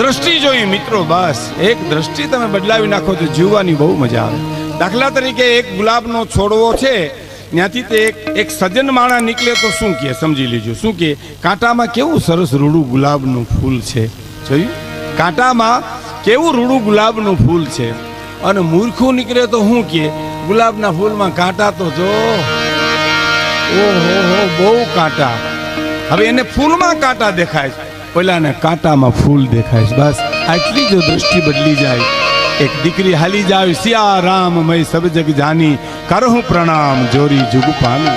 દ્રષ્ટિ જોઈ, મિત્રો, બસ. એક દ્રષ્ટિ તમે બદલાવી નાખો તો જીવવાની બહુ મજા આવે. દાખલા તરીકે એક ગુલાબનો છોડવો છે, ત્યાંથી તે એક એક સજ્જન માણા નીકળે તો શું કહે? સમજી લેજો. શું કહે? કાંટામાં કેવું સરસ રૂડું ગુલાબનું ફૂલ છે? જોયું? કાંટામાં કેવું રૂડું ગુલાબનું ફૂલ છે? અને મૂર્ખું નીકળે તો શું કહે? ગુલાબના ફૂલમાં કાંટા તો જો. ઓહો હો બહુ કાંટા. હવે એને ફૂલમાં કાંટા દેખાય છે. પેલાને કાંટામાં ફૂલ દેખાય છે. બસ, આટલી જો દ્રષ્ટિ બદલી જાય, એક દીકરી હાલી જાય સિયા રામ મય સબ જગ જાની, કરહું પ્રણામ, જોરી જુગ પાની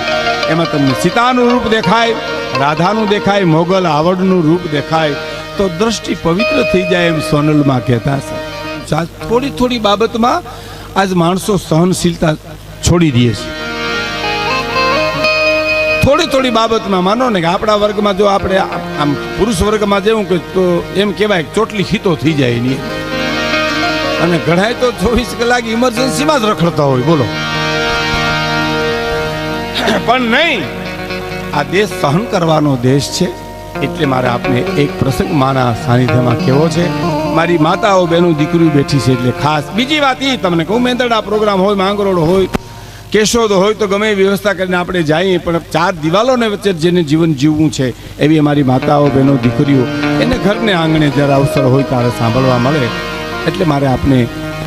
એમાં તમને સીતાનું રૂપ દેખાય, રાધાનું દેખાય, મોગલ આવડનું રૂપ દેખાય. તો દ્રષ્ટિ પવિત્ર થઈ જાય એમ સોનલમાં કહેતા છે. થોડી થોડી બાબતમાં આજ માણસો સહનશીલતા છોડી દે છે. થોડી થોડી બાબતમાં માનો ને કે આપણા વર્ગમાં જો આપણે આમ પુરુષ વર્ગમાં જેવું કે તો એમ કહેવાય ચોટલી ખીતો થઈ જાય એની. અને ઘણાય તો ચોવીસ કલાક ઇમરજન્સીમાં જ રખડતા હોય બોલો. પણ નહીં. આ દેશ સહન કરવાનો દેશ છે એટલે મારે આપને એક પ્રસંગ માના સાનિધ્યમાં કેવો છે. મારી માતાઓ બહેનો દીકરીઓ બેઠી છે એટલે ખાસ બીજી વાત એ તમને કહું મેંદરડા પ્રોગ્રામ હોય માંગરોળ હોય કેશોદ હોય તો ગમે વ્યવસ્થા કરીને આપણે જઈએ, પણ ચાર દિવાલોને વચ્ચે જેને જીવન જીવવું છે, એવી અમારી માતાઓ, બહેનો, દીકરીઓ, એને ઘરને આંગણે જ્યારે અવસર હોય ત્યારે સાંભળવા મળે. એટલે મારે આપને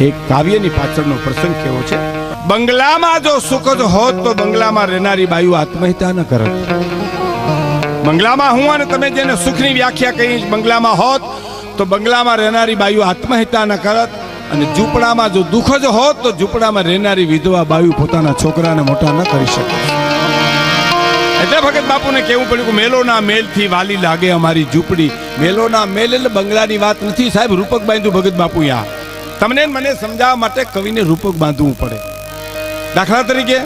એક કાવ્યની પાછળનો પ્રસંગ કેવો છે? બંગલામાં જો સુખ જ હોત તો બંગલામાં રહેનારી બાયુ આત્મહત્યા ન કરત. બંગલામાં હું અને તમે જેને સુખની વ્યાખ્યા કહી, બંગલામાં હોત તો બંગલામાં રહેનારી બાયુ આત્મહત્યા ન કરત. અને ઝૂંપડામાં જો દુઃખ જ હોત, તો ઝૂંપડામાં રહેનારી વિધવા બાયુ પોતાના છોકરાને મોટા ન કરી શકે. એટલે ભગત બાપુને કેવું પડ્યું કે મેલોના મેલથી વાલી લાગે અમારી ઝૂંપડી. મેલોના મેલ એટલે બંગલાની વાત નથી. સાહેબ, રૂપક બાંધ્યું ભગત બાપુ યા. તમને મને સમજાવવા માટે કવિને રૂપક બાંધવું પડે. દાખલા તરીકે,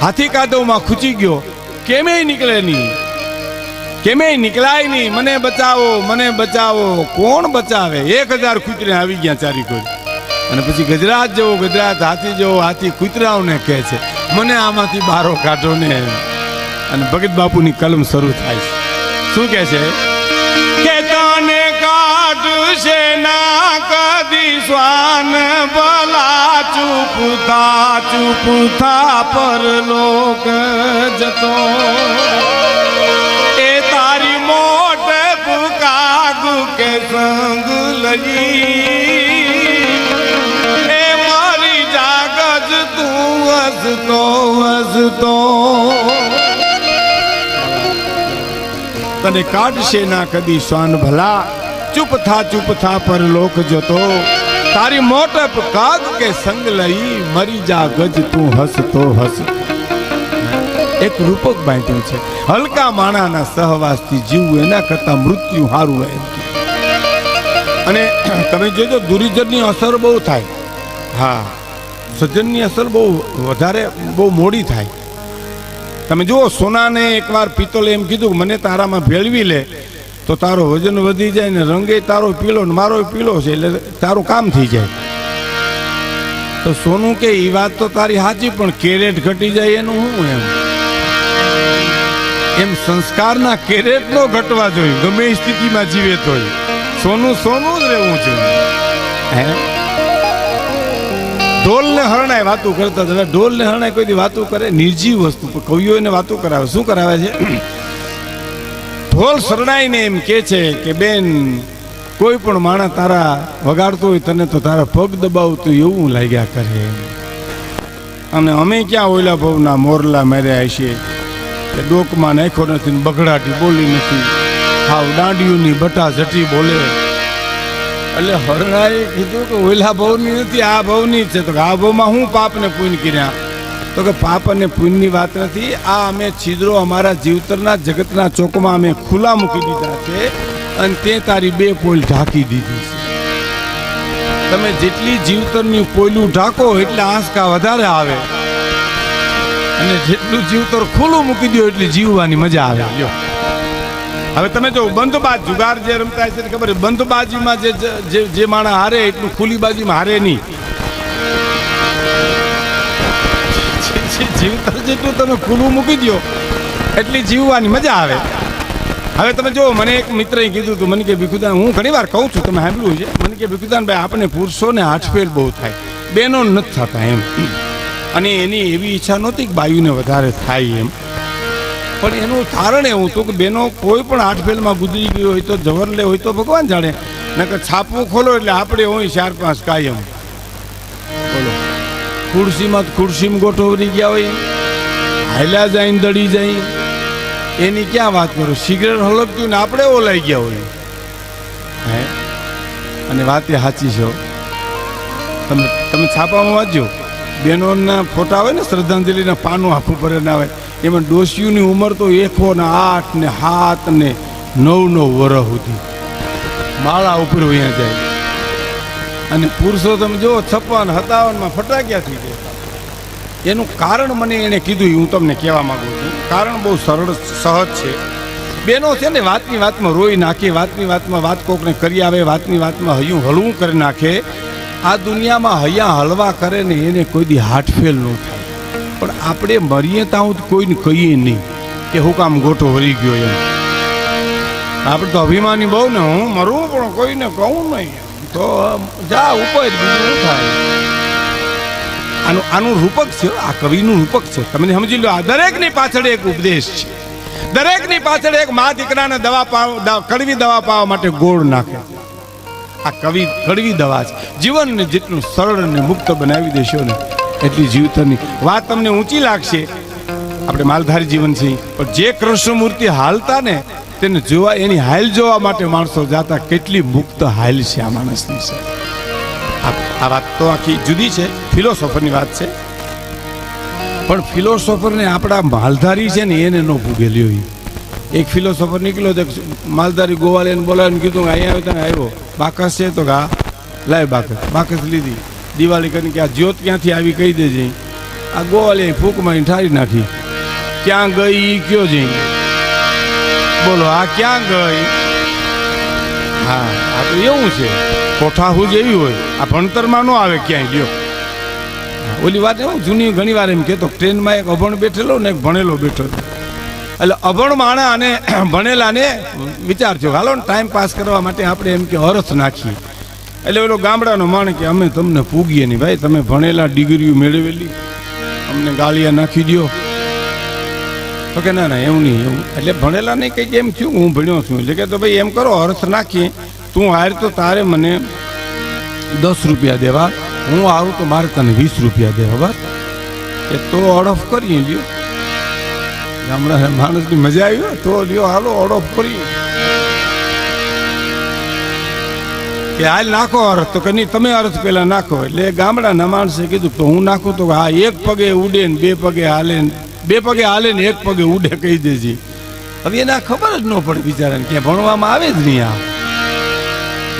હાથી કાદવમાં ખૂચી ગયો. કેમેય નીકળે નહીં. કેમેય નીકળાય નહીં. મને બચાવો મને બચાવો. કોણ બચાવે? એક હજાર ખૂચરે આવી ગયા ચારી કોઈ. અને પછી ગજરાત જેવો, ગજરાત હાથી જેવો, હાથી કૂતરાઓને કહે છે, મને આમાંથી બારો કાઢો ને. અને ભગત બાપુની કલમ શરૂ થાય છે. શું કહે છે? કે તને કાઢશે ના કદી શ્વાન, ભલા ચૂપ થા ચૂપ થા પર લોક જતો. એ તારી મોટ પુકાગુ કે સંગ લઈ હસતો હસતો તને કાઢશે ના કદી શ્વાન ભલા. ચૂપ થા ચૂપ થા પર લોક જતો. તારી મોટપ કાગ કે સંગ લઈ મરી જા ગજ તું હસતો હસ એક રૂપક બાંધ્યું છે. હલકા માણાના સહવાસથી જીવવું એના કરતા મૃત્યુ સારું રહે અને તમે જોજો, દુર્જનની અસર બહુ થાય. હા. સજ્જનની અસર બહુ વધારે, બહુ મોડી થાય. તમે જુઓ, સોનાને એકવાર પિત્તલે એમ કીધું મને તારામાં ભેળવી લે, તો તારો વજન વધી જાય ને રંગે તારો પીલો ને મારો પીલો છે, એટલે તારું કામ થઈ જાય. તો સોનું કે એ વાત તો તારી સાચી, પણ કેરેટ ઘટી જાય એનું શું એમ? એમ સંસ્કારના કેરેટ નો ઘટવા જોઈએ, ગમે સ્થિતિમાં જીવે તોય. સોનું સોનું જ રહેવું જોઈએ. હે? ઢોલ ને હરણાય વાતું કરતા હતા. ઢોલ ને હરણાય કોઈ વાતો કરે, નિર્જીવ વસ્તુ. કવિઓ એને વાતું કરાવે. શું કરાવે છે? ઢોલ શરણાઈને એમ કે છે કે, બેન, કોઈ પણ માણસ તારા વગાડતો હોય તને તો તારા પગ દબાવતું એવું લાગ્યા કરે. અને અમે ક્યાં ઓલા ભવના મોરલા માર્યા છીએ કે ડોકમાં નાખ્યો નથી બગડાટી બોલી નથી. હાવ દાંડિયુની બટા જટી બોલે. એટલે હરણાએ કીધું કે ઓલા ભવની નથી, આ ભવની જ છે. તો કે આ ભવમાં હું પાપને પૂન કર્યા? તો કે પાપ અને પુણ્યની વાત નથી. આ અમે છિદ્રો અમારા જીવતરના જગતના ચોકમાં અમે ખુલ્લા મૂકી દીધા છે અને તે તારી બે પોલ ઢાંકી દીધી છે. તમે જેટલી જીવતરની પોયલું ઢાંકો એટલે આંસકા વધારે આવે. અને જેટલું જીવતર ખુલ્લું મૂકી દો એટલી જીવવાની મજા આવે. લ્યો. હવે તમે જો બંધબાજ, જુગાર જે રમતા છે ખબર બંધબાજીમાં જે જે જે માણસ હારે, એટલું ખુલ્લી બાજીમાં હારે નહીં. જીવતર જેટલું તમે ખુલ્લું મૂકી દો એટલી જીવવાની મજા આવે. હવે તમે જો મને એક મિત્રએ કીધું હતું, મને કે, ભીખુદાન, હું ઘણી વાર કહું છું, તમે સાંભળ્યું છે મને કે, ભીખુદાન ભાઈ, આપણે પુરુષોને આઠફેલ બહુ થાય. બેનો નથી થતા એમ. અને એની એવી ઈચ્છા નહોતી કે બાયુને વધારે થાય એમ. પણ એનું કારણ એવું હતું કે બેનો કોઈ પણ આઠફેલમાં ગુજરી ગયું હોય તો જવરલે હોય તો ભગવાન જાણે. નકર છાપું ખોલો એટલે આપણે હોય ચાર પાંચ કાયમ. બોલો. ખુરશીમાં ખુરશીમાં ગોઠવરી ગયા હોય, હાલ્યા જાય દડી જાય. એની ક્યાં વાત કરું? સિગરેટ હલકતું ને આપણે ઓલાઈ ગયા હોય. હે? અને વાત એ સાચી છે. તમે તમે છાપામાં વાંચજો. બહેનોના ફોટા હોય ને, શ્રદ્ધાંજલિના પાનું આખું ભરે ના હોય એમાં ડોશીઓની ઉંમર તો એકસો ને આઠ ને સાત ને નવ નવ વર્ષ સુધી. માળા ઉપર વયા જાય. અને પુરુષો તમે જુઓ છપ્પન સત્તાવનમાં ફટાક્યા થઈ જાય. એનું કારણ મને એણે કીધું હું તમને કહેવા માગું છું. કારણ બહુ સરળ, સહજ છે. બેનો છે ને વાતની વાતમાં રોઈ નાખે, વાતની વાતમાં વાત કોકને કરી આવે, વાતની વાતમાં હૈયું હળવું કરી નાખે. આ દુનિયામાં હૈયા હળવા કરે ને એને કોઈ દી હાર્ટફેલ ન થાય. પણ આપણે મરીએ ત્યાં કોઈને કહીએ નહીં કે હું કામ ગોટો હરી ગયો એમ. આપણે તો અભિમાની બહુ ને હું મરું પણ કોઈને કહું નહીં તો જા, ઉપર થાય? આનું આનું રૂપક છે, આ કવિનું રૂપક છે. તમે સમજી લો, આ દરેકની પાછળ એક ઉપદેશ છે. દરેકની પાછળ એક મા દીકરાને દવા પાવ કડવી દવા પાવા માટે ગોળ નાખે. આ કવિ, કડવી દવા છે. જીવનને જેટલું સરળ અને મુક્ત બનાવી દેશો ને એટલી જીવતરની વાત તમને ઊંચી લાગશે. આપણે માલધારી જીવન છે. પણ જે કૃષ્ણમૂર્તિ હાલતા ને, તેને જોવા, એની હાલ જોવા માટે માણસો જાતા કેટલી મુક્ત હાલ છે આ માણસની છે. આ વાત તો આખી જુદી છે, ફિલોસોફરની વાત છે. પણ ફિલોસોફરને આપણા માલધારી છે ને, એને ન ભૂગેલી હોય. એક ફિલોસોફર નીકળ્યો તો માલધારી ગોવા લઈને બોલાવીને કીધું અહીંયા આવ્યો ત્યાં આવ્યો. બાકસ છે તો કા લાય બાકસ. બાકસ લીધી. દિવાળી કરીને કે આ જ્યોત ક્યાંથી આવી કહી દેજે. આ ગોવાલી ફૂંક મારી ઠારી નાખી. ક્યાં ગઈ કયો જઈ? બોલો, આ ક્યાં ગઈ? હા, આ તો એવું છે. કોઠાહુ જેવી હોય. આ ભણતરમાં ન આવે ક્યાંય ગયો ઓલી વાત એવું જૂની ઘણી વાર એમ કહેતો, ટ્રેનમાં એક અભણ બેઠેલો ને એક ભણેલો બેઠો. એટલે અભણ માણા અને ભણેલાને વિચાર થયો હાલો ને ટાઈમ પાસ કરવા માટે આપણે એમ કે અરથ નાખીએ. એટલે પેલો ગામડાનો માણ કે અમે તમને પૂગીએ નહીં ભાઈ. તમે ભણેલા ડિગ્રીઓ મેળવેલી. અમને ગાળિયા નાખી દ્યો. તો કે ના ના, એવું નહીં, એવું. એટલે ભણેલા નહીં, કંઈક એમ થયું, હું ભણ્યો છું. એટલે કે તો ભાઈ એમ કરો, અર્થ નાખીએ. તું હાર તો તારે મને દસ રૂપિયા દેવા. હું આવું તો મારે તને વીસ રૂપિયા દેવા, બસ. એ તો અડફ કરીએ, લ્યો. ગામડા માણસની મજા આવી તો, લ્યો, હાલો અડફ કરીએ. કે હાલ નાખો અર્થ તો કે નહીં, તમે અર્થ પેલા નાખો. એટલે ગામડાના માણસે કીધું તો હું નાખું તો હા, એક પગે ઉડે ને બે પગે હાલે ને, બે પગે હાલે ને એક પગે ઉડે કહી દેજે હવે એના ખબર જ ન પડે બિચારાને કે ભણવામાં આવે જ નહીં આ.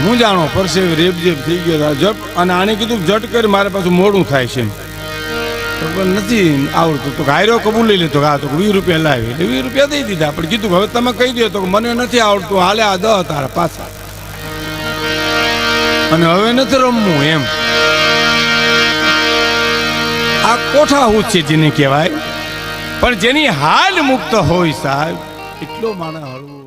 હું જાણો, પરસે રેબજેબ થઈ ગયો હતો. જટ અને આને કીધું જટ કરી, મારે પાછું મોડું થાય છે. નથી આવડતું. તો ગાયરો લઈ લેતો હા, તો વીસ રૂપિયા લાવી વીસ રૂપિયા દઈ દીધા. પણ કીધું હવે તમે કહી દો તો મને નથી આવડતું. હાલે આ દહ તારા પાછા. અને હવે નથી રમવું એમ. આ કોઠા હું છે જેને કહેવાય. પણ જેની હાલ મુક્ત હોય સાહેબ, એટલો માણસ હળવું.